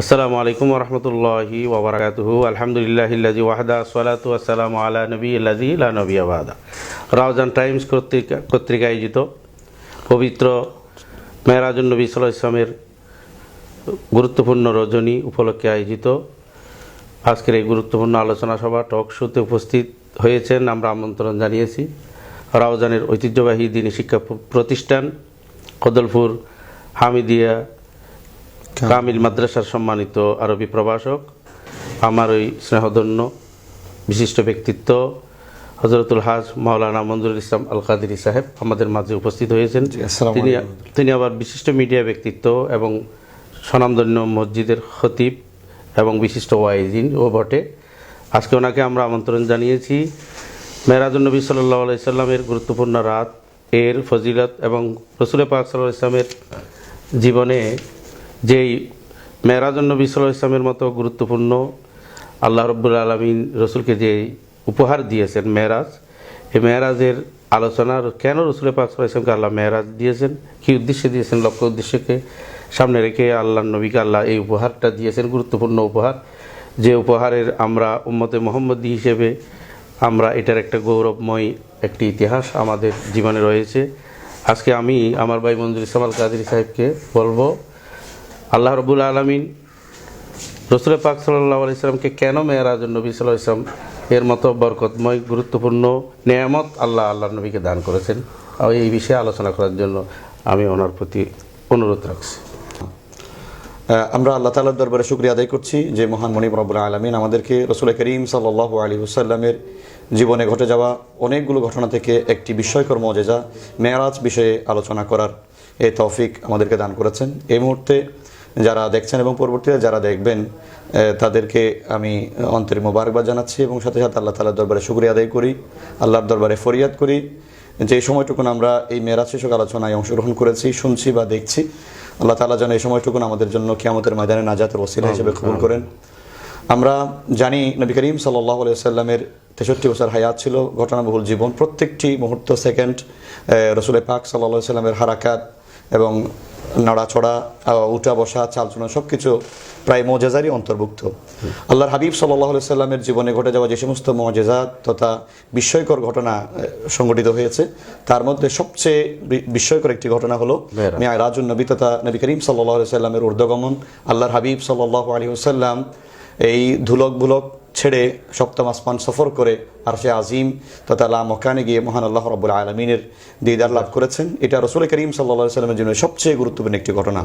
আসসালামু আলাইকুম রহমতুল্লাহি ওবরাকাতুহু। আলহামদুলিল্লাহ ইল্লাজি ওয়াহদা সালাতু আসসালামু আলা নবী ইল্লাজি লা নবী আবাদা রাউজান টাইমস কর্তৃক কর্তৃক আয়োজিত পবিত্র মেহরাজুল নবী সাল্লাহ ইসলামের গুরুত্বপূর্ণ রজনী উপলক্ষে আয়োজিত আজকের এই গুরুত্বপূর্ণ আলোচনা সভা, টক শোতে উপস্থিত হয়েছেন, আমরা আমন্ত্রণ জানিয়েছি। রাউজানের ঐতিহ্যবাহী দিনী শিক্ষা প্রতিষ্ঠান কদলপুর হামিদিয়া কামিল মাদ্রাসার সম্মানিত আরবি প্রভাষক আমার ওই স্নেহধন্য বিশিষ্ট ব্যক্তিত্ব হজরতুল হাজ মাওলানা মঞ্জুরুল ইসলাম আল কাদিরি সাহেব আমাদের মাঝে উপস্থিত হয়েছেন। তিনি তিনি আবার বিশিষ্ট মিডিয়া ব্যক্তিত্ব এবং স্বনামধন্য মসজিদের খতিব এবং বিশিষ্ট ওয়াইজিন ও বটে। আজকে ওনাকে আমরা আমন্ত্রণ জানিয়েছি। মেরাজুল নবী সাল্লাহ আলাইসাল্লামের গুরুত্বপূর্ণ রাত এর ফজিলত এবং রসুল পাক সাল্লাহ ইসলামের জীবনে যেই মেরাজুল নবী সাল্লাহ ইসলামের মতো গুরুত্বপূর্ণ আল্লাহ রব্বুল আলমিন রসুলকে যে উপহার দিয়েছেন মেরাজ এই মেয়েরাজের আলোচনার কেন রসুল পাক ইসলামকে আল্লাহ মেয়েরাজ দিয়েছেন? কী উদ্দেশ্যে দিয়েছেন? লক্ষ্য উদ্দেশ্যকে সামনে রেখে আল্লাহ নবীকে আল্লাহ এই উপহারটা দিয়েছেন, গুরুত্বপূর্ণ উপহার। যে উপহারের আমরা উম্মতে মোহাম্মদী হিসেবে আমরা এটার একটা গৌরবময় একটি ইতিহাস আমাদের জীবনে রয়েছে। আজকে আমি আমার ভাই মঞ্জুর ইসলাম কাদির সাহেবকে বলব আল্লাহ রবুল আলমিন রসুল পাক সাল্লাহ আলাইসালামকে কেন মেয়েরাজ নবী সাল্লাহ ইসলাম এর মতো বরকতময়, গুরুত্বপূর্ণ নিয়ামত আল্লাহ আল্লাহ নবীকে দান করেছেন? এই বিষয়ে আলোচনা করার জন্য আমি ওনার প্রতি অনুরোধ রাখছি। আমরা আল্লাহ তালার দরবারে শুক্রিয়া আদায় করছি যে মহান মনিব রব্বুল আলমিন আমাদেরকে রসুল করিম সাল্লাহ আলী হুসাল্লামের জীবনে ঘটে যাওয়া অনেকগুলো ঘটনা থেকে একটি বিস্ময়কর মজেজা মেয়ারাজ বিষয়ে আলোচনা করার এই তৌফিক আমাদেরকে দান করেছেন। এই মুহূর্তে যারা দেখছেন এবং পরবর্তীতে যারা দেখবেন তাদেরকে আমি অন্তরে মোবারকবাদ জানাচ্ছি এবং সাথে সাথে আল্লাহ তালার দরবারে শুক্রিয়া আদায় করি আল্লাহর দরবারে ফরিয়াদ করি। যে সময়টুকুন আমরা এই মেয়েরাজ শিশক আলোচনায় অংশগ্রহণ করেছি শুনছি বা দেখছি আল্লাহ তালা যেন এই সময়টুকুন আমাদের জন্য কিয়ামতের ময়দানে নাজাতের ওসিলা হিসেবে কবুল করেন। আমরা জানি নবী করিম সাল্লাহ সাল্লামের তেষট্টি বছর হায়াত ছিল ঘটনাবহুল জীবন প্রত্যেকটি মুহূর্ত সেকেন্ড রসুল পাক সাল্লাহ সাল্লামের হারাকাত এবং নাড়াছড়া উঠা বসা চালচনা সব কিছু প্রায় মজেজারই অন্তর্ভুক্ত আল্লাহর হাবিব সাল্লাহ সাল্লামের জীবনে ঘটে যাওয়া যে সমস্ত মজেজাত তথা বিস্ময়কর ঘটনা সংঘটিত হয়েছে তার মধ্যে সবচেয়ে বিস্ময়কর একটি ঘটনা হলো। মেয়ারাজুল নবী তথা নবী করিম সাল্লাহ সাল্লামের ঊর্ধ্বগমন আল্লাহর হাবিব সাল্লাহ আলী সাল্লাম এই ধুলক বুলক ছেড়ে সপ্তম আসমান সফর করে আর সে আজিম তথা লা মকানে গিয়ে মহান আল্লাহ রব্বুল আলমিনের দিদার লাভ করেছেন। এটা রসুল করিম সাল্লাহ সাল্লামের জন্য সবচেয়ে গুরুত্বপূর্ণ একটি ঘটনা।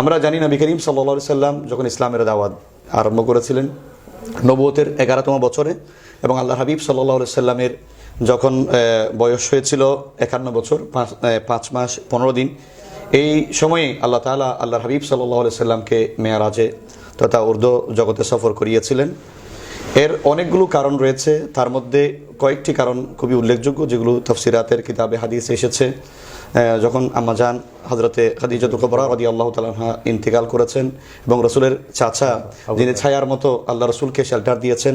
আমরা জানি নবী করিম সাল্লাহ সাল্লাম যখন ইসলামের দাওয়াত আরম্ভ করেছিলেন নবতের এগারোতম বছরে এবং আল্লাহ হাবিব সাল্লাহ সাল্লামের যখন বয়স হয়েছিল একান্ন বছর, পাঁচ মাস, পনেরো দিন, এই সময়ে আল্লাহ তালা আল্লাহ হাবিব সাল্লাহ সাল্লামকে মেয়ারাজে তথা উর্দু জগতে সফর করিয়েছিলেন। এর অনেকগুলো কারণ রয়েছে। তার মধ্যে কয়েকটি কারণ খুবই উল্লেখযোগ্য যেগুলো তফসিরাতের কিতাবে হাদিসে এসেছে। যখন আম্মাজান হজরতে খাদিজাতুল কবরা রদি আল্লাহ তালাহা ইন্তেকাল করেছেন এবং রসুলের চাচা যিনি ছায়ার মতো আল্লাহ রসুলকে শেল্টার দিয়েছেন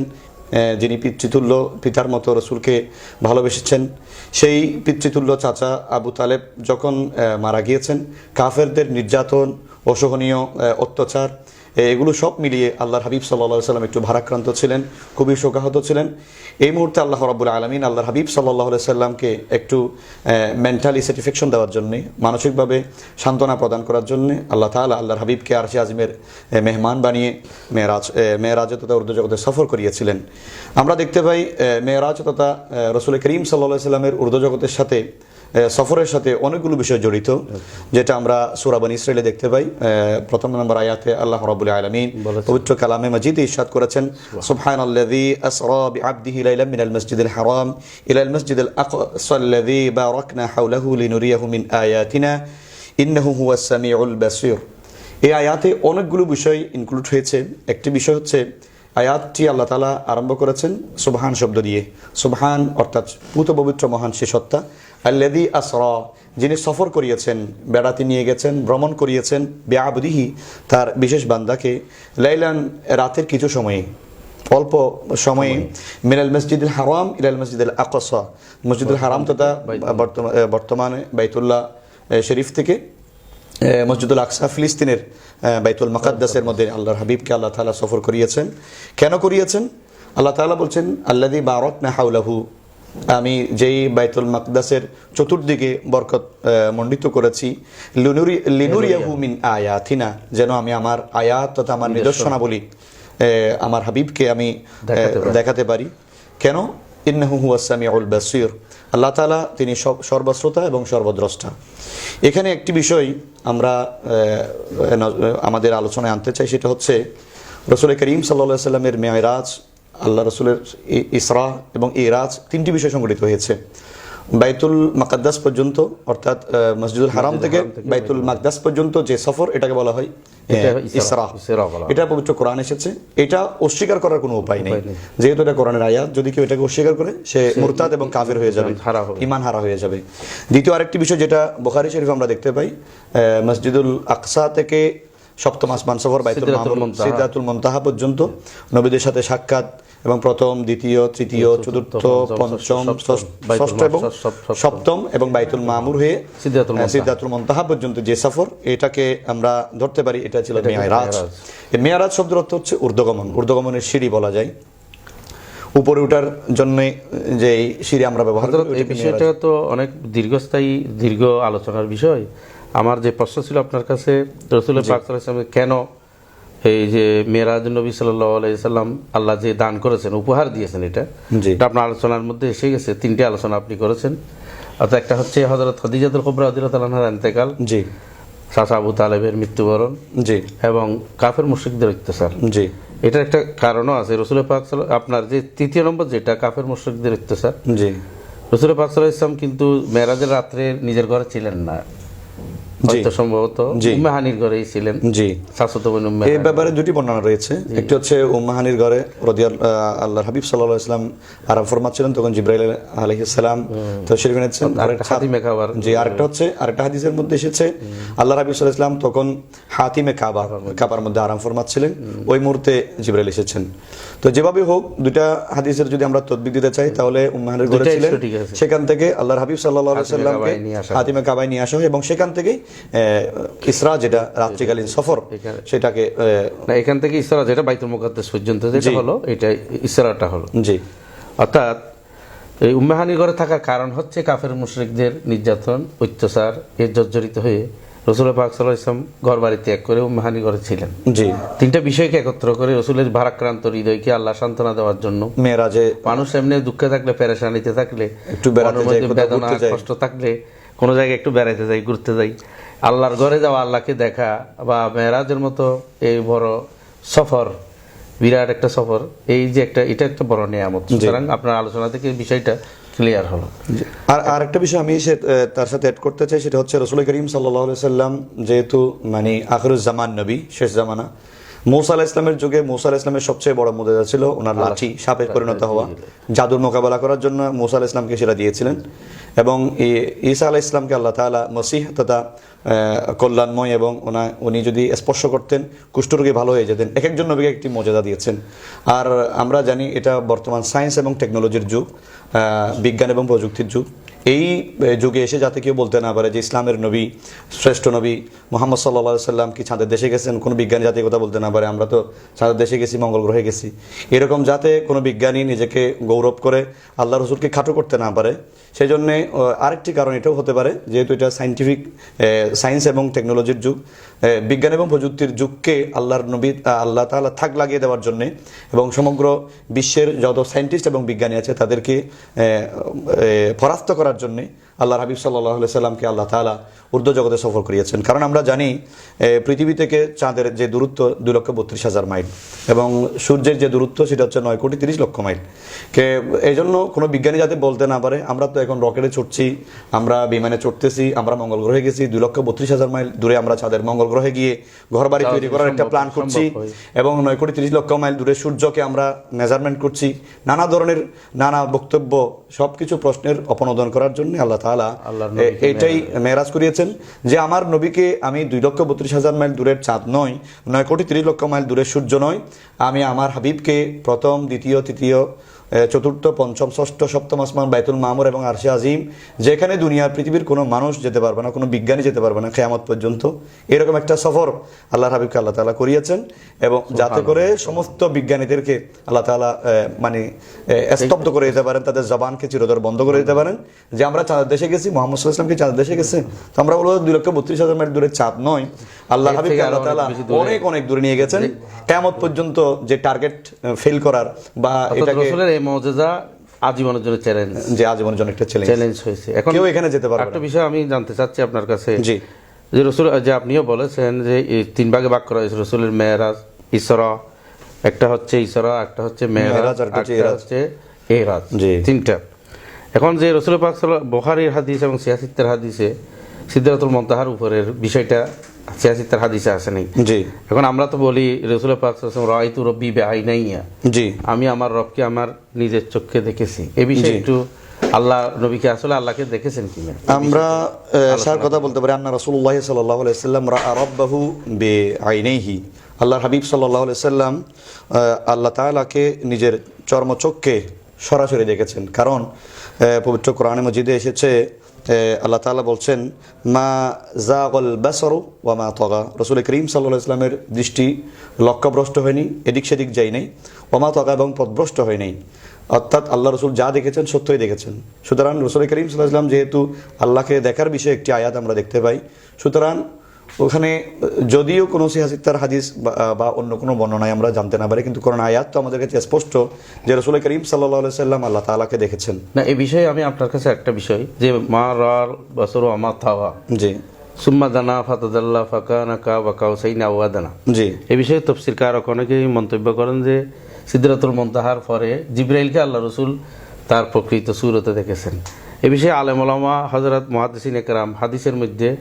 যিনি পিতৃতুল্য পিতার মতো রসুলকে ভালোবেসেছেন সেই পিতৃতুল্য চাচা আবু তালেব যখন মারা গিয়েছেন কাফেরদের নির্যাতন অসহনীয় অত্যাচার এগুলো সব মিলিয়ে আল্লাহর হাবিব সাল্লাহ সাল্লাম একটু ভারাক্রান্ত ছিলেন, খুবই শোকাহত ছিলেন। এই মুহূর্তে আল্লাহ রাবুল আলমিন আল্লাহর হাবিব সাল্লাহ সাল্লামকে একটু মেন্টালি স্যাটিসফ্যাকশন দেওয়ার জন্যে, মানসিকভাবে সান্ত্বনা প্রদান করার জন্য আল্লাহ তাআলা আল্লাহর হাবিবকে আরশে আজমের মেহমান বানিয়ে মেয়েরাজ মেয়েরাজে তথা উর্দু জগতে সফর করিয়েছিলেন। আমরা দেখতে পাই মেয়েরাজ তথা রসুল করিম সাল্লাহ সাল্লামের উর্দু জগতের সাথে সফরের সাথে অনেকগুলো বিষয় জড়িত যেটা আমরা সুরাবান ইসরায়েলে দেখতে পাই। প্রথম নম্বর আয়াতে আল্লাহ রাবুল আলমিন। পবিত্র কালামে মজিদ ইরশাদ করেছেন সুবহান আল্লাযী আসরা বিআবদিহি লাইলাম মিনাল মাসজিদিল হারাম ইলাল মাসজিদিল আকসা আল্লাযী বারাকনা হাওলাহু লিনুরিয়াহু মিন আয়াতিনা ইন্নাহু হুয়াস সামিউল বাসীর। এই আয়াতে অনেকগুলো বিষয় ইনক্লুড হয়েছে। একটি বিষয় হচ্ছে আয়াতটি আল্লাহ তালা আরম্ভ করেছেন সুবহান শব্দ দিয়ে। সুবহান অর্থাৎ পুত পবিত্র মহান সে সত্তা। আল্লাদি আসরা যিনি সফর করিয়েছেন বেড়াতে নিয়ে গেছেন ভ্রমণ করিয়েছেন ব্যাবদিহি তার বিশেষ বান্দাকে লাইলান রাতের কিছু সময়ে অল্প সময়ে মিনাল মসজিদুল হারাম ইলাল মসজিদুল আকসা। মসজিদুল হারাম তথা বর্তমান- বর্তমানে বাইতুল্লাহ শরীফ থেকে মসজিদুল আকসা ফিলিস্তিনের বাইতুল মাকাদ্দাসের মধ্যে আল্লাহর হাবিবকে আল্লাহ তালা সফর করিয়েছেন। কেন করিয়েছেন? আল্লাহ তাআলা বলছেন আল্লাদি বারত না হাউলাহু আমি যেই বাইতুল মাকদাসের চতুর্দিকে বরকত মণ্ডিত করেছি লিনুরি লিনুরিয়াহু মিন আয়াতিনা যেন আমি আমার আয়াত তথা আমার নিদর্শনাবলী আহ, আমার হাবিবকে আমি দেখাতে পারি। কেন? ইন্নাহু হুয়া সামিউল বাসির। আল্লাহ তাআলা তিনি সব সর্বশ্রোতা এবং সর্বদ্রষ্টা। এখানে একটি বিষয় আমরা আমাদের আলোচনায় আনতে চাই সেটা হচ্ছে রসুল করিম সাল্লা সাল্লামের মেয়রাজ আল্লাহ রসুলের ইসরা এবং ইরাজ তিনটি বিষয় সংগঠিত হয়েছে। বাইতুল মাকাদ্দাস পর্যন্ত অর্থাৎ মসজিদুল হারাম থেকে বাইতুল মাকদাস পর্যন্ত যে সফর এটাকে বলা হয় এটা পবিত্র কোরআন এসেছে। এটা অস্বীকার করার কোনো উপায় নেই। যেহেতু এটা কোরআনের আয়াত যদি কেউ এটাকে অস্বীকার করে সে মুরতাদ এবং কাফের হয়ে যাবে ইমান হারা হয়ে যাবে। দ্বিতীয় আরেকটি বিষয় যেটা বুখারী শরীফ আমরা দেখতে পাই আহ, মসজিদুল আকসা থেকে সপ্তম আসমান সফর বাইতুল। সিদ্ধাতুল মন্তাহা পর্যন্ত। নবীদের সাথে সাক্ষাৎ এবং প্রথম দ্বিতীয় তৃতীয় চতুর্থ পঞ্চম, ষষ্ঠ, এবং সপ্তম। এবং বাইতুল মামুর হয়ে। সিদ্ধাতুল মন্তাহা। পর্যন্ত যে সফর এটাকে আমরা ধরতে পারি এটা ছিল মেয়ারাজ। এই মেয়ারাজ শব্দের অর্থ হচ্ছে ঊর্ধ্বগমন। ঊর্ধ্বগমনের সিঁড়ি বলা যায়। উপরে ওঠার জন্য যে সিঁড়ি আমরা ব্যবহার করি এই বিষয়টা তো অনেক দীর্ঘস্থায়ী দীর্ঘ আলোচনার বিষয়। আমার যে প্রশ্ন ছিল আপনার কাছে রসুল পাক কেন এই যে মেরাজ নবী আলাইহি সাল্লাম আল্লাহ যে দান করেছেন উপহার দিয়েছেন এটা। এটা আপনার আলোচনার মধ্যে এসে গেছে তিনটে আলোচনা আপনি করেছেন। অর্থাৎ একটা হচ্ছে হযরত খদিজাতুল কুবরা তাআলার ইন্তেকাল জি। চাচা আবু তালেবের মৃত্যুবরণ জি। এবং কাফের মুশরিকদের অত্যাচার। জি। এটার একটা কারণও আছে রসুল পাক আপনার যে তৃতীয় নম্বর যেটা কাফের মুশরিকদের অত্যাচার। জি। রসুল পাক সাল্লাল্লাহু ইসলাম কিন্তু মেয়েরাজের রাত্রে নিজের ঘরে ছিলেন না। হয়তো সম্ভবত। উম্মেহানির ঘরেই ছিলেন। জি। শাশ্বত বোন উম্মে এই ব্যাপারে দুটি বর্ণনা রয়েছে। একটি হচ্ছে উম্মাহানির ঘরে রদিয়াল আল্লাহর হাবিব সাল্লাহ ইসলাম আরাম ফরমাচ্ছিলেন তখন জিব্রাইল আলহিসাল্লাম তো হাতিমে খাবার। জি আরেকটা হচ্ছে আরেকটা হাদিসের মধ্যে এসেছে আল্লাহ হাবিব সাল্লাহ ইসলাম তখন হাতিমে কাবা কাবার মধ্যে। আরাম ফরমাচ্ছিলেন। ওই মুহূর্তে জিব্রাইল এসেছেন। তো যেভাবে হোক দুইটা হাদিসের যদি আমরা তদবিক দিতে চাই তাহলে উম্মাহানির ঘরে ছিলেন। সেখান থেকে আল্লাহর হাবিব সাল্লাহ সাল্লামকে। হাতিমে কাবায় নিয়ে আসা হয় এবং সেখান থেকেই ইসরা যেটা রাত্রিকালীন সফর সেটাকে না এখান থেকে ইসরা যেটা বাইতুল মুকাদ্দাস পর্যন্ত যেটা হলো এটা ইসরাটা হলো। জি। অর্থাৎ এই ঘরে থাকার কারণ হচ্ছে কাফের মুশরিকদের নির্যাতন অত্যাচার এর জর্জরিত হয়ে রসুল পাক সাল্লাহ ইসলাম ঘর বাড়ি ত্যাগ করে উম্মেহানি ঘরে ছিলেন। জি। তিনটা বিষয়কে একত্র করে রসুলের ভারাক্রান্ত হৃদয়কে আল্লাহ সান্ত্বনা দেওয়ার জন্য মেয়েরাজে মানুষ এমনি দুঃখে থাকলে পেরেশানিতে থাকলে একটু বেদনা। কষ্ট থাকলে কোনো জায়গায় একটু বেড়াইতে যাই ঘুরতে যাই। আল্লাহর ঘরে যাওয়া আল্লাহকে দেখা বা মেয়েরাজের মতো এই বড় সফর বিরাট একটা সফর এই যে একটা এটা একটা বড় নিয়ামত। সুতরাং আপনার আলোচনা থেকে বিষয়টা ক্লিয়ার হলো। আর আর একটা বিষয় আমি সে- তার সাথে অ্যাড করতে চাই সেটা হচ্ছে রসুল করিম সাল্লাহ সাল্লাম যেহেতু মানে আখরুজ্জামান নবী শেষ জামানা মৌসা আলাহ ইসলামের যুগে মৌসা আলাহ ইসলামের সবচেয়ে বড় মর্যাদা ছিল ওনার লাঠি সাপে পরিণত হওয়া জাদুর মোকাবেলা করার জন্য মৌসা আলাহ ইসলামকে সেটা দিয়েছিলেন। এবং ঈসা আলাহ ইসলামকে আল্লাহ তাআলা মসিহ তথা কল্যাণময় এবং ওনা, উনি যদি স্পর্শ করতেন, কুষ্ঠরোগী ভালো হয়ে যেতেন। এক একজন নবীকে একটি মর্যাদা দিয়েছেন। আর আমরা জানি এটা বর্তমান সায়েন্স এবং টেকনোলজির যুগ বিজ্ঞান এবং প্রযুক্তির যুগ। এই যুগে এসে যাতে কেউ বলতে না পারে যে ইসলামের নবী, শ্রেষ্ঠ নবী মোহাম্মদ সাল্লা সাল্লাম কি চাঁদের দেশে গেছেন, কোনো বিজ্ঞানী যাতে কথা বলতে না পারে, আমরা তো চাঁদের দেশে গেছি, মঙ্গল গ্রহে গেছি। এরকম যাতে কোনো বিজ্ঞানী নিজেকে গৌরব করে, আল্লাহ রসুলকে খাটো করতে না পারে সেই জন্যে আরেকটি কারণ এটাও হতে পারে, যেহেতু এটা সাইন্টিফিক সায়েন্স এবং টেকনোলজির যুগ বিজ্ঞান এবং প্রযুক্তির যুগকে আল্লাহর নবী আল্লাহ তাআলা থাক লাগিয়ে দেওয়ার জন্য এবং সমগ্র বিশ্বের যত সায়েন্টিস্ট এবং বিজ্ঞানী আছে তাদেরকে পরাস্ত করার জন্য আল্লাহ হাবিব সাল্লাহ সাল্লামকে আল্লাহ তাআলা ঊর্ধ্ব জগতে সফর করিয়েছেন। কারণ আমরা জানি পৃথিবী থেকে চাঁদের যে দূরত্ব দুই লক্ষ বত্রিশ হাজার মাইল এবং সূর্যের যে দূরত্ব সেটা হচ্ছে নয় কোটি তিরিশ লক্ষ মাইল। কে এই জন্য কোনো বিজ্ঞানী যাতে বলতে না পারে আমরা তো এখন রকেটে চড়ছি আমরা বিমানে চড়তেছি আমরা মঙ্গল গ্রহে গেছি দুই লক্ষ বত্রিশ হাজার মাইল দূরে আমরা চাঁদের মঙ্গল গ্রহে গিয়ে ঘর বাড়ি তৈরি করার একটা প্ল্যান করছি এবং নয় কোটি তিরিশ লক্ষ মাইল দূরে সূর্যকে আমরা মেজারমেন্ট করছি। নানা ধরনের নানা বক্তব্য সবকিছু প্রশ্নের অপনোদন করার জন্য আল্লাহ আল্লাহর এটাই মেরাজ করিয়েছেন যে আমার নবীকে আমি দুই লক্ষ বত্রিশ হাজার মাইল দূরের চাঁদ নয় নয় কোটি তিরিশ লক্ষ মাইল দূরের সূর্য নয় আমি আমার হাবিবকে প্রথম দ্বিতীয় তৃতীয় চতুর্থ পঞ্চম ষষ্ঠ সপ্তম আসমান বাইতুল মামুর এবং আরশে আজিম যেখানে দুনিয়ার পৃথিবীর কোনো মানুষ যেতে পারবে না কোনো বিজ্ঞানী যেতে পারবে না কেয়ামত পর্যন্ত। এরকম একটা সফর আল্লাহ হাবিবকে আল্লাহ তালা করিয়েছেন এবং যাতে করে সমস্ত বিজ্ঞানীদেরকে আল্লাহ তালা মানে স্তব্ধ করে দিতে পারেন তাদের জবানকে চিরতর বন্ধ করে দিতে পারেন। যে আমরা চাঁদের দেশে গেছি মোহাম্মদ সাল্লাহ কি চাঁদের দেশে গেছে তো আমরা বলব দুই লক্ষ বত্রিশ হাজার মাইল দূরে চাঁদ নয়। আল্লাহ হাবিবকে আল্লাহ তালা অনেক অনেক দূরে নিয়ে গেছেন। কেমত পর্যন্ত যে টার্গেট ফেল করার বা এটাকে এই মজেজা আজীবনের জন্য চ্যালেঞ্জ যে আজীবনের জন্য একটা চ্যালেঞ্জ চ্যালেঞ্জ হয়েছে। এখন কেউ এখানে যেতে পারবে একটা বিষয় আমি জানতে চাচ্ছি আপনার কাছে। জি। যে রসুল যে আপনিও বলেছেন যে তিন ভাগে ভাগ করা হয়েছে রসুলের মেয়েরাজ ইসরা। একটা হচ্ছে ইসরা একটা হচ্ছে মেয়েরাজ একটা হচ্ছে এরাজ। তিনটা। এখন যে রসুল পাক বোহারির হাদিস এবং সিয়াসিত্তের হাদিসে সিদ্ধাতুল মন্তাহার উপরের বিষয়টা সিয়াসিত্তের হাদিসে আসে নাই। জি। এখন আমরা তো বলি রসুল পাক রাইতু রব্বি বেআই নাইয়া জি। আমি আমার রবকে আমার নিজের চোখে দেখেছি। এ বিষয়ে একটু আল্লাহ নবীকে আসলে আল্লাহকে দেখেছেন কিনা আমরা স্যার কথা বলতে পারি। আন্না রাসূলুল্লাহ সাল্লাল্লাহু আলাইহি সাল্লাম রা রাব্বাহু বে আইনাইহি আল্লাহর হাবিব আলাইহি সাল্লাম আল্লাহ তাআলাকে নিজের চর্মচক্ষে সরাসরি দেখেছেন। কারণ পবিত্র কোরআনে মজিদে এসেছে আল্লাহ তালা বলছেন, মা জাগল বাসরু ওয়া মা তগা। রসুল করিম সাল্লাহ ইসলামের দৃষ্টি লক্ষ্যভ্রষ্ট হয়নি, এদিক সেদিক যাই নাই। ওমা তগা এবং পথভ্রষ্ট হয় নাই। অর্থাৎ আল্লাহ রসুল যা দেখেছেন সত্যই দেখেছেন। সুতরাং রসুল করিম সাল্লাহ ইসলাম যেহেতু আল্লাহকে দেখার বিষয়ে একটি আয়াত আমরা দেখতে পাই, সুতরাং ওখানে যদিও কোনো সিহাসিত্তার হাদিস বা- অন্য কোনো বর্ণনায় আমরা জানতে না পারি কিন্তু কোরআন আয়াত তো আমাদের কাছে স্পষ্ট যে রসুল করিম সাল্লাহ সাল্লাম আল্লাহ তালাকে দেখেছেন। না এই বিষয়ে আমি আপনার কাছে একটা বিষয় যে মা রার বসর আমা থাওয়া জি। সুম্মা দানা ফাতাদাল্লাহ ফাকানা কা বা কাউসাইন আওয়াদানা। জি। এই বিষয়ে তফসির কারক অনেকেই মন্তব্য করেন যে সিদ্ধাতুল মন্তাহার পরে জিব্রাইলকে আল্লাহ রসুল তার প্রকৃত সুরতে দেখেছেন। এ বিষয়ে আলেম ওলামা হজরত মহাদিসিন একরাম হাদিসের মধ্যে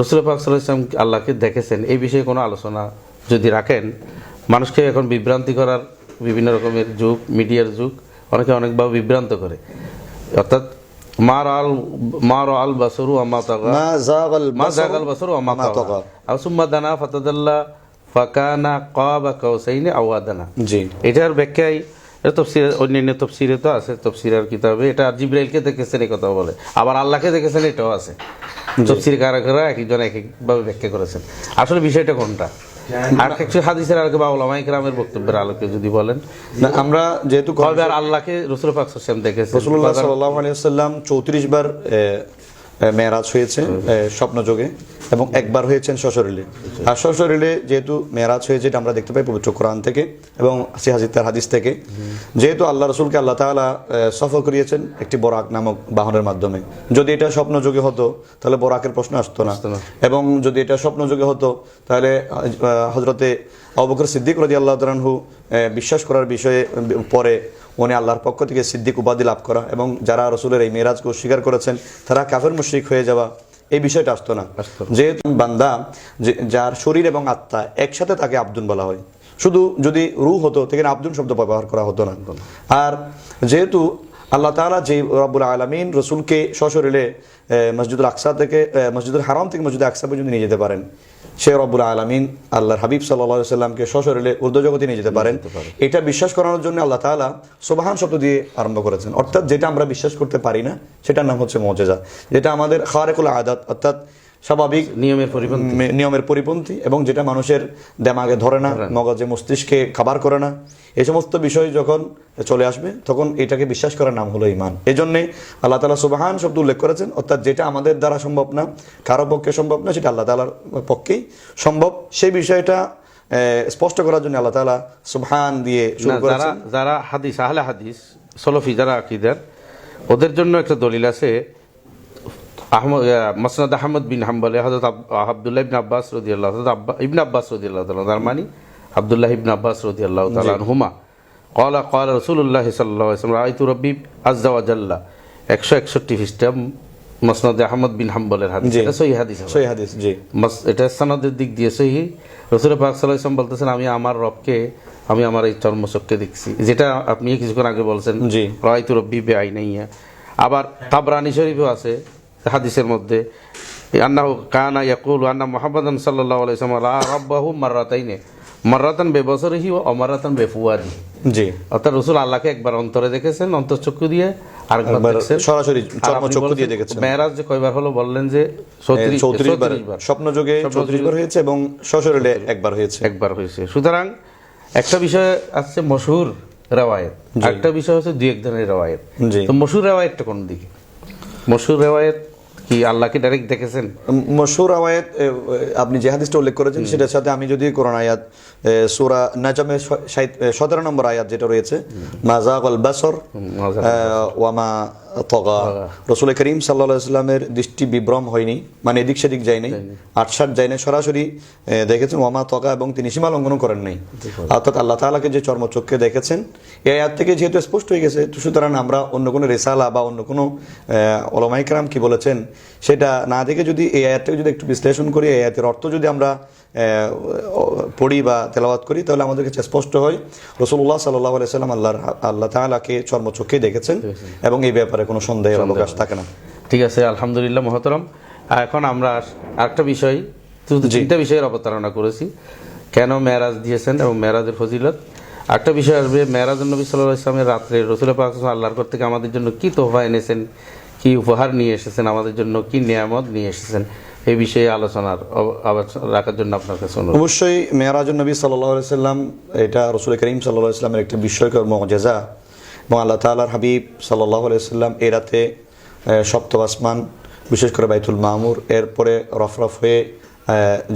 রসুল পাক সাল্লাহ ইসলাম আল্লাহকে দেখেছেন এই বিষয়ে কোনো আলোচনা যদি রাখেন মানুষকে এখন বিভ্রান্তি করার বিভিন্ন রকমের যুগ মিডিয়ার যুগ অনেকে অনেকভাবে বিভ্রান্ত করে। অর্থাৎ মার আল মার আল বাসরু আমা তাগা। মা জাগাল বাসরু আমা তাগা। তাগা। আও সুম্মা দানা ফাতাদাল্লা ফাকানা কাবা কাউসাইনে আওয়াদানা। জি। এটার ব্যাখ্যায় এটা তফসির অন্যান্য তফসিরে তো আছে তফসিরের কিতাবে। এটা জিব্রাইলকে দেখেছেন এই কথা বলে। আবার আল্লাহকে দেখেছেন এটাও আছে। তফসির কারকরা এক একজন এক একভাবে ব্যাখ্যা করেছেন। আসলে বিষয়টা কোনটা? আর কিছু হাদিসের আলোকে বা ওলামাই গ্রামের বক্তব্যের আলোকে যদি বলেন। না আমরা যেহেতু কবে আর আল্লাহকে রসুল পাক সাল্লাম দেখেছেন? রসুল্লাহ সাল্লাহ চৌত্রিশ বার মেয়েরাজ হয়েছে স্বপ্নযোগে। এবং একবার হয়েছেন সশরীরে। আর সশরীরে যেহেতু মেয়েরাজ হয়েছে এটা আমরা দেখতে পাই পবিত্র কোরআন থেকে এবং সিহাজিতার হাদিস থেকে যেহেতু আল্লাহ রসুলকে আল্লাহ আহ, সফর করিয়েছেন একটি বরাক নামক বাহনের মাধ্যমে। যদি এটা স্বপ্নযোগে হতো তাহলে বরাকের প্রশ্ন আসতো না। এবং যদি এটা স্বপ্নযোগে হতো তাহলে হজরতে অবকর সিদ্দিক রদি আল্লাহ তালানহু বিশ্বাস করার বিষয়ে পরে উনি আল্লাহর পক্ষ থেকে সিদ্দিক উপাধি লাভ করা এবং যারা রসুলের এই মেরাজকে অস্বীকার করেছেন তারা কাফের মুশরিক হয়ে যাওয়া এই বিষয়টা আসতো না। যেহেতু বান্দা যার শরীর এবং আত্মা একসাথে তাকে আব্দুল বলা হয়। শুধু যদি রু হতো সেখানে আব্দুল শব্দ ব্যবহার করা হতো না। আর যেহেতু আল্লাহ তাআলা যে রব্বুল আলমিন রসুলকে সশরীরে মসজিদুল আকসা থেকে মসজিদুল হারাম থেকে মসজিদ আকসা পর্যন্ত নিয়ে যেতে পারেন সে রব্বুল আলমিন আল্লাহর হাবিব সাল্লা সাল্লামকে সশরীরে উর্দু জগতে নিয়ে যেতে পারেন এটা বিশ্বাস করানোর জন্য আল্লাহ তালা সোবাহান শব্দ দিয়ে আরম্ভ করেছেন। অর্থাৎ যেটা আমরা বিশ্বাস করতে পারি না সেটার নাম হচ্ছে মজেজা। যেটা আমাদের খারেকুল আদাত অর্থাৎ স্বাভাবিক নিয়মের পরিপন্থী। নিয়মের পরিপন্থী এবং যেটা মানুষের দেমাগে ধরে না মগজে মস্তিষ্কে খাবার করে না এই সমস্ত বিষয় যখন চলে আসবে তখন এটাকে বিশ্বাস করার নাম হলো ইমান এই জন্যে আল্লাহ তালা সুবাহান শব্দ উল্লেখ করেছেন অর্থাৎ যেটা আমাদের দ্বারা সম্ভব না কারও পক্ষে সম্ভব না সেটা আল্লাহ তালার পক্ষেই সম্ভব। সেই বিষয়টা স্পষ্ট করার জন্য আল্লাহ তালা সুবহান দিয়ে শুরু যারা করেছেন। যারা হাদিস আহলে হাদিস সলফি যারা আকিদার ওদের জন্য একটা দলিল আছে আহমদ মসনাদ আহমদ বিন হাম্বলে হজরত আবদুল্লাহ ইবিন আব্বাস রদি আল্লাহ হজরত আব্বা ইবিন আব্বাস রদি আল্লাহ তালা তার মানে আবদুল্লাহ ইবিন আব্বাস রদি আল্লাহ তালা হুমা কলা কলা রসুল্লাহ সাল্লাহ রাইতু রব্বি আজ্জা ওয়াজাল্লাহ একশো একষট্টি খ্রিস্টা মসনাদ আহমদ বিন হাম্বলের হাদিস। এটা সহি হাদিস। সহি হাদিস জি। মাস- এটা সানাদের দিক দিয়ে সহি রসুল পাক বলতেছেন আমি আমার রবকে আমি আমার এই চর্মচক্ষে দেখছি। যেটা আপনি কিছুক্ষণ আগে বলছেন জি। রায়তু রব্বি বে আইনাইয়া আবার তাবরানি শরীফও আছে হাদিসের মধ্যে আন্নাহু কানা ইয়াকুল আন্না মুহাম্মাদান রা রাব্বাহু মাররাতাইনে মারাতান বেবসরহি ও অমারাতান বেফুয়াদি জি। অর্থাৎ রসুল আল্লাহকে একবার অন্তরে দেখেছেন অন্তঃচক্ষু দিয়ে সরাসরি আর চর্ম আপনি চক্ষু দিয়ে দেখেছেন। মেয়েরাজ যে কয়বার হলো বললেন যে চৌত্রিশ বার। চৌত্রিশ বার। হয়েছে এবং সশরীরে একবার হয়েছে। একবার হয়েছে। সুতরাং একটা বিষয় আছে মশহুর রেওয়ায়ত। একটা বিষয় হচ্ছে দুই এক ধরনের রেওয়ায়ত তো মশহুর রেওয়ায়তটা কোন দিকে? মশহুর রেওয়ায়ত কি আল্লাহকে ডাইরেক্ট দেখেছেন? মশুর আয়াত আপনি যে হাদিসটা উল্লেখ করেছেন সেটার সাথে আমি যদি কোরআন আয়াত সূরা নাজামের সতেরো নম্বর আয়াত যেটা রয়েছে মাজাক আল বাসর ওয়ামা তগা। রসুল করিম সাল্লা ইসলামের দৃষ্টি বিভ্রম হয়নি মানে এদিক সেদিক যায়নি আটসাট যায়নি সরাসরি দেখেছেন ওমা তগা এবং তিনি সীমা লঙ্ঘন করেন নাই। অর্থাৎ আল্লাহ তালাকে যে চর্মচক্ষে দেখেছেন এই আয়াত থেকে যেহেতু স্পষ্ট হয়ে গেছে সুতরাং আমরা অন্য কোনো রেসালা বা অন্য কোনো ওলামাইকরাম কি বলেছেন সেটা না দেখে যদি এই আয়াতটাকে যদি একটু বিশ্লেষণ করি এই আয়াতের অর্থ যদি আমরা পড়ি বা তেলাবাত করি তাহলে আমাদের কাছে স্পষ্ট হয় রসুল্লাহ সাল্লাহ সাল্লাম আল্লাহ আল্লাহ তাআলাকে চর্মচক্ষে দেখেছেন এবং এই ব্যাপারে কোনো সন্দেহের অবকাশ থাকে না। ঠিক আছে আলহামদুলিল্লাহ মহতরম। এখন আমরা আরেকটা বিষয় তিনটা বিষয়ের অবতারণা করেছি। কেন মেয়ারাজ দিয়েছেন এবং মেয়ারাজের ফজিলত? একটা বিষয় আসবে মেয়ারাজ নবী সাল্লাহ ইসলামের রাত্রে রসুল পাক আল্লাহর ঘর থেকে আমাদের জন্য কি তোহফা এনেছেন? কি উপহার নিয়ে এসেছেন, আমাদের জন্য কি নিয়ামত নিয়ে এসেছেন এই বিষয়ে আলোচনার আলোচনা রাখার জন্য আপনার কাছে অবশ্যই মেয়ারাজুল নবী সাল্লাহ সাল্লাম, এটা রসুল করিম সাল্লাহ সাল্লামের একটি বিস্ময়কর মজেজা। এবং আল্লাহ তাআলার হাবিব সাল্লাহ সাল্লাম এ রাতে সপ্তম আসমান, বিশেষ করে বাইতুল মামুর, এরপরে রফরফ হয়ে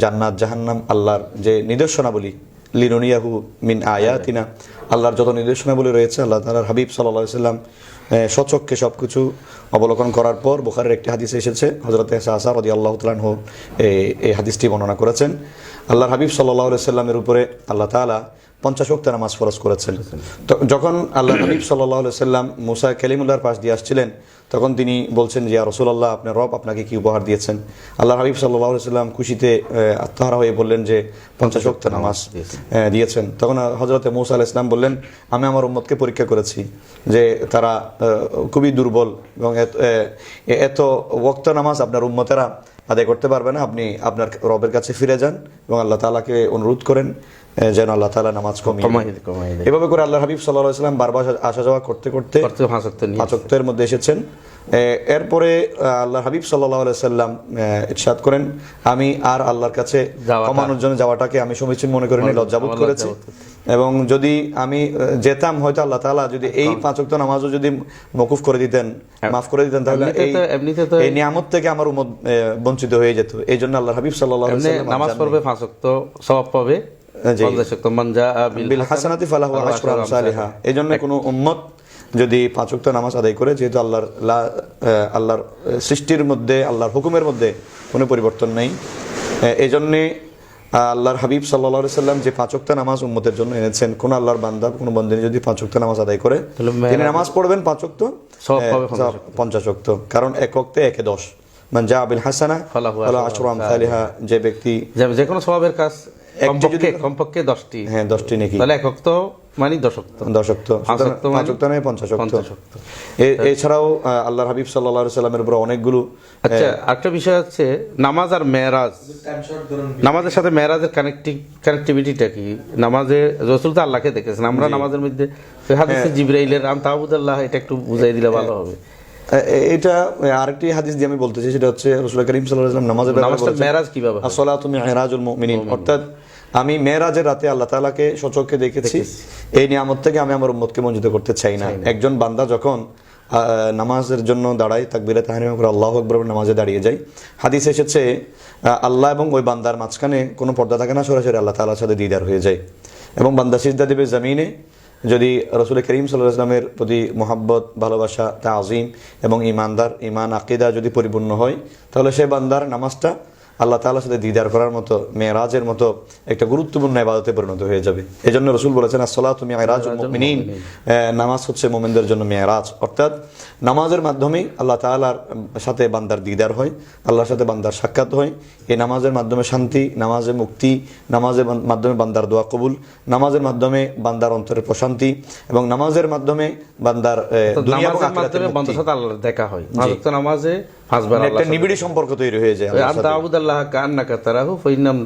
জান্নাত জাহান্নাম, আল্লাহর যে নিদর্শনাবলী লিনুনিয়াহু মিন আয়াতিনা। আল্লাহর যত নির্দেশনাবলী রয়েছে, আল্লাহ তাআলার হাবিব সাল্লাহ সাল্লাম সচক্ষে সব কিছু অবলোকন করার পর বুখারের একটি হাদিস এসেছে হজরত সাহসা রদি আল্লাহ তালাহ এই হাদিসটি বর্ণনা করেছেন। আল্লাহর হাবিব সাল্লাহ সাল্লামের উপরে আল্লাহ তাআলা পঞ্চাশ ওয়াক্ত নামাজ ফরজ করেছেন। তো যখন আল্লাহ হাবিব সাল্লাহ সাল্লাম মুসা কেলিমুল্লাহর পাশ দিয়ে আসছিলেন তখন তিনি বলছেন যে রসুল্লাহ আপনার রব আপনাকে কি উপহার দিয়েছেন? আল্লাহ হাবিব সাল্লাহ সাল্লাম খুশিতে আত্মহারা হয়ে বললেন যে পঞ্চাশ ওয়াক্ত নামাজ দিয়েছেন। তখন হজরতে মৌসা আল ইসলাম বললেন আমি আমার উম্মতকে পরীক্ষা করেছি যে তারা খুবই দুর্বল এবং এত- ওক্ত নামাজ আপনার উম্মতেরা আদায় করতে পারবে না। আপনি আপনার রবের কাছে ফিরে যান এবং আল্লাহ তালাকে অনুরোধ করেন যেন আল্লাহ তালা নামাজ কমিয়ে এভাবে করে আল্লাহ হাবিব সাল্লাহ ইসলাম বারবার আসা যাওয়া করতে করতে পাঁচক্তের মধ্যে এসেছেন। এরপরে আল্লাহ হাবিব সাল্লাহ সাল্লাম ইরশাদ করেন আমি আর আল্লাহর কাছে কমানোর জন্য যাওয়াটাকে আমি সমীচীন মনে করিনি লজ্জাবোধ করেছি। এবং যদি আমি যেতাম হয়তো আল্লাহ তাআলা যদি এই পাঁচক্ত নামাজও যদি মকুফ করে দিতেন মাফ করে দিতেন তাহলে এই নিয়ামত থেকে আমার এ, বঞ্চিত হয়ে যেত। এই জন্য আল্লাহ হাবিব সাল্লাহ নামাজ পড়বে পাঁচ ওয়াক্ত সওয়াব পাবে। আমসালিহা এই জন্য কোনো উম্মত যদি পাঁচ ওয়াক্ত নামাজ আদায় করে যেহেতু আল্লাহর আল্লাহর সৃষ্টির মধ্যে আল্লাহর হুকুমের মধ্যে কোনো পরিবর্তন নেই। এই জন্যে আল্লাহর হাবিব সাল্লাহ সাল্লাম যে পাঁচ ওয়াক্ত নামাজ উম্মতের জন্য এনেছেন কোন আল্লাহর বান্দা কোনো বন্দিনী যদি পাঁচ ওয়াক্ত নামাজ আদায় করে তিনি নামাজ পড়বেন পাঁচ ওয়াক্ত সওয়াব পাবে আহ, পঞ্চাশ ওয়াক্ত। কারণ এক একে দশ। মান যা বিল হাসানা যে ব্যক্তি যে- কোনো স্বভাবের কাজ কমপক্ষে কমপক্ষে দশটি। হ্যাঁ দশটি নাকি? তাহলে এক অক্ত মানে দশক্ত। দশক্ত। মানে নয় পঞ্চাশ ওয়াক্ত। এ- এছাড়াও আহ, আল্লাহর হাবিব সাল্লাহ সাল্লামের উপর অনেকগুলো আচ্ছা আরেকটা বিষয় হচ্ছে নামাজ আর মেরাজ। নামাজের সাথে মেরাজের কানেক্টিভ কানেক্টিভিটিটা কি? নামাজে রসুল তো আল্লাহকে দেখেছেন। আমরা নামাজের মধ্যে হাদিসে হ্যাঁ। জিব্রাইলের আম তাবুদাল্লাহ এটা একটু বুঝাই দিলে ভালো হবে। এ- এ- এটা আরেকটি হাদিস দিয়ে আমি বলতে চাই সেটা হচ্ছে রসুল করিম সাল্লাম নামাজের মেরাজ কীভাবে? আসলা তুমি মেহরাজুল মুমিনিন। অর্থাৎ আমি মেহরাজের রাতে আল্লাহ তাআলাকে সচক্ষে দেখেছি এই নিয়ামত থেকে আমি আমার উম্মতকে বঞ্চিত করতে চাই না। একজন বান্দা যখন নামাজের জন্য দাঁড়ায় তাকবিরে তাহরিমা করে আল্লাহ আকবর নামাজে দাঁড়িয়ে যায় হাদিস এসেছে আল্লাহ এবং ওই বান্দার মাঝখানে কোনো পর্দা থাকে না সরাসরি আল্লাহ তাআলার সাথে দিদার হয়ে যায়। এবং বান্দা সিজদা দেবে জমিনে যদি রসুল করিম সাল্লাহ ইসলামের প্রতি মোহাব্বত, ভালোবাসা তা আজিম এবং ইমানদার ইমান আকিদা যদি পরিপূর্ণ হয়, তাহলে সে বান্দার নামাজটা আল্লাহ তাআলার সাথে দিদার করার মতো মেয়েরাজের মতো একটা গুরুত্বপূর্ণ ইবাদতে পরিণত হয়ে যাবে। এই জন্য রসুল বলেছেন আসসালাহ তুমি মেয়েরাজ মিনিন নামাজ হচ্ছে মোমেনদের জন্য মেয়েরাজ। অর্থাৎ নামাজের মাধ্যমেই আল্লাহ তাআলার সাথে বান্দার দিদার হয় আল্লাহর সাথে বান্দার সাক্ষাৎ হয়। এই নামাজের মাধ্যমে শান্তি নামাজে মুক্তি নামাজের মাধ্যমে বান্দার দোয়া কবুল নামাজের মাধ্যমে বান্দার অন্তরের প্রশান্তি এবং নামাজের মাধ্যমে বান্দার দুনিয়া মাধ্যমে দেখা হয়। নামাজে একটা নিবিড় সম্পর্ক তৈরি হয়ে যায় কান্নাকা তারাহু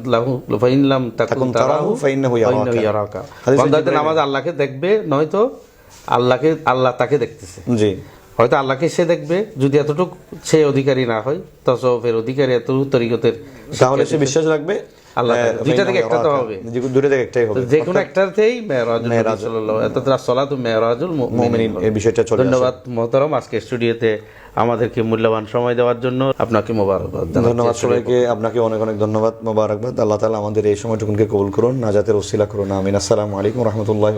লাহু ফাইনলাম তাকুন তারাহু ইয়ারাকা। ইয়ারাকা। নামাজ আল্লাহকে দেখবে নয়তো আল্লাহকে আল্লাহ তাকে দেখতেছে। জি। হয়তো আল্লাহকে সে দেখবে যদি এতটুকু সে অধিকারী না হয় তসফের অধিকারী এত তরিকতের তাহলে সে বিশ্বাস রাখবে? আল্লাহ দুইটা থেকে একটা তো হবে। ইয়ারাকা। থেকে একটাই হবে। যে কোনো একটাতেই মেহরাজুল নবী সাল্লাল্লাহু আলাইহি ওয়াসাল্লাম। সলাতু মেহরাজুল মুমিনিন। মুমিনিন এই বিষয়টা চলে ধন্যবাদ মোহতরম। আজকে স্টুডিওতে আমাদেরকে মূল্যবান সময় দেওয়ার জন্য আপনাকে মোবারকবাদ ধন্যবাদ সবাইকে। আপনাকে অনেক অনেক ধন্যবাদ মোবারকবাদ। আল্লাহ তালা আমাদের এই সময়টুকুনকে কবুল করুন নাজাতের ওসিলা করুন। আমিন। আসসালামু আলাইকুম রহমতুল্লাহ